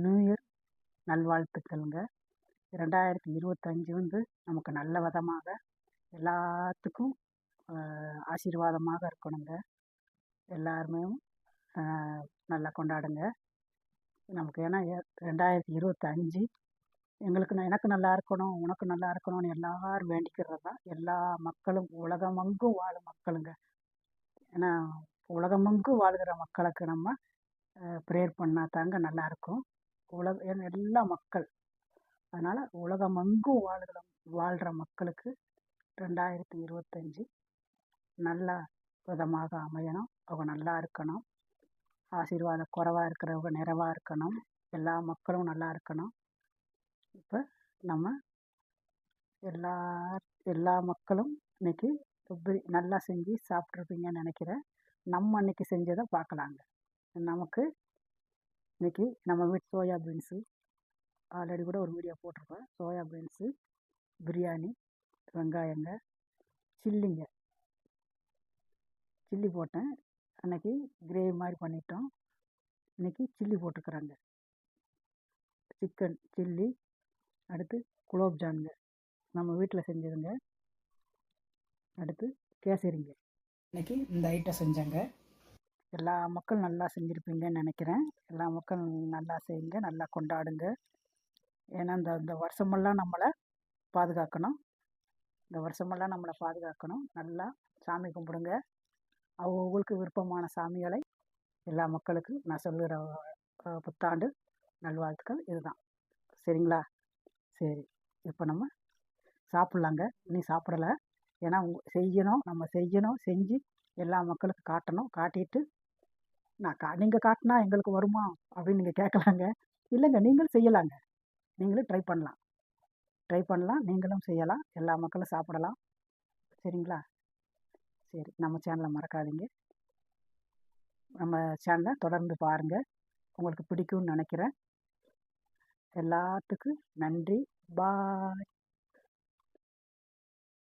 New year நல்வாழ்த்துக்கள்ங்க. ரெண்டாயிரத்தி இருபத்தஞ்சி வந்து நமக்கு நல்ல விதமாக எல்லாத்துக்கும் ஆசீர்வாதமாக இருக்கணுங்க. எல்லாருமே நல்லா கொண்டாடுங்க. நமக்கு ஏன்னா ரெண்டாயிரத்தி இருபத்தஞ்சி எங்களுக்கு எனக்கு நல்லா இருக்கணும் உனக்கு நல்லா இருக்கணும்னு எல்லாரும் வேண்டிக்கிறது தான் எல்லா மக்களும் உலகமெங்கும் வாழும் மக்களுங்க. ஏன்னா உலகமெங்கும் வாழ்கிற மக்களுக்கு நம்ம ப்ரேயர் பண்ணால் தாங்க நல்லாயிருக்கும் உலக எல்லா மக்கள். அதனால் உலகமெங்கும் வாழ்கிற வாழ்கிற மக்களுக்கு ரெண்டாயிரத்தி இருபத்தஞ்சி நல்ல விதமாக அமையணும். அவங்க நல்லா இருக்கணும். ஆசீர்வாதம் குறைவாக இருக்கிறவங்க நிறைவாக இருக்கணும். எல்லா மக்களும் நல்லா இருக்கணும். இப்போ நம்ம எல்லா எல்லா மக்களும் இன்னைக்கு இப்படி நல்லா செஞ்சு சாப்பிட்ருப்பீங்கன்னு நினைக்கிறேன் நம்ம அன்னைக்கு செஞ்சதை பார்க்கலாங்க. நமக்கு இன்றைக்கி நம்ம வீட்டு சோயா பீன்ஸு ஆல்ரெடி கூட ஒரு வீடியோ போட்டிருப்பேன் சோயா பீன்ஸு பிரியாணி வெங்காயங்க சில்லிங்க சில்லி போட்டேன். அன்னைக்கு கிரேவி மாதிரி பண்ணிட்டோம். இன்னைக்கு சில்லி போட்டுக்கிறாங்க சிக்கன் சில்லி அடுத்து குலோப்ஜாமுங்க நம்ம வீட்டில் செஞ்சதுங்க. அடுத்து கேசரிங்க. இன்றைக்கி இந்த ஐட்டம் செஞ்சேங்க. எல்லா மக்கள் நல்லா செஞ்சுருப்பீங்கன்னு நினைக்கிறேன். எல்லா மக்கள் நல்லா செய்யுங்க நல்லா கொண்டாடுங்க. ஏன்னா இந்த இந்த வருஷமெல்லாம் நம்மளை பாதுகாக்கணும். இந்த வருஷமெல்லாம் நம்மளை பாதுகாக்கணும். நல்லா சாமி கும்பிடுங்க. அவங்களுக்கு விருப்பமான சாமிகளை எல்லா மக்களுக்கும் நான் சொல்லுகிற புத்தாண்டு நல்வாழ்த்துக்கள். இதுதான். சரிங்களா? சரி. இப்போ நம்ம சாப்பிட்லாங்க. நீ சாப்பிடலை. ஏன்னா செய்யணும். நம்ம செய்யணும். செஞ்சு எல்லா மக்களுக்கும் காட்டணும். காட்டிட்டு நான் கா நீங்கள் காட்டினா எங்களுக்கு வருமா? அப்படின்னு நீங்கள் கேட்கலாங்க இல்லைங்க நீங்களும் செய்யலாங்க. நீங்களும் ட்ரை பண்ணலாம். ட்ரை பண்ணலாம் நீங்களும் செய்யலாம். எல்லா மக்களும் சாப்பிடலாம். சரிங்களா? சரி நம்ம சேனலை மறக்காதீங்க. நம்ம சேனலை தொடர்ந்து பாருங்கள் உங்களுக்கு பிடிக்கும்னு நினைக்கிறேன். எல்லாத்துக்கும் நன்றி. பாய்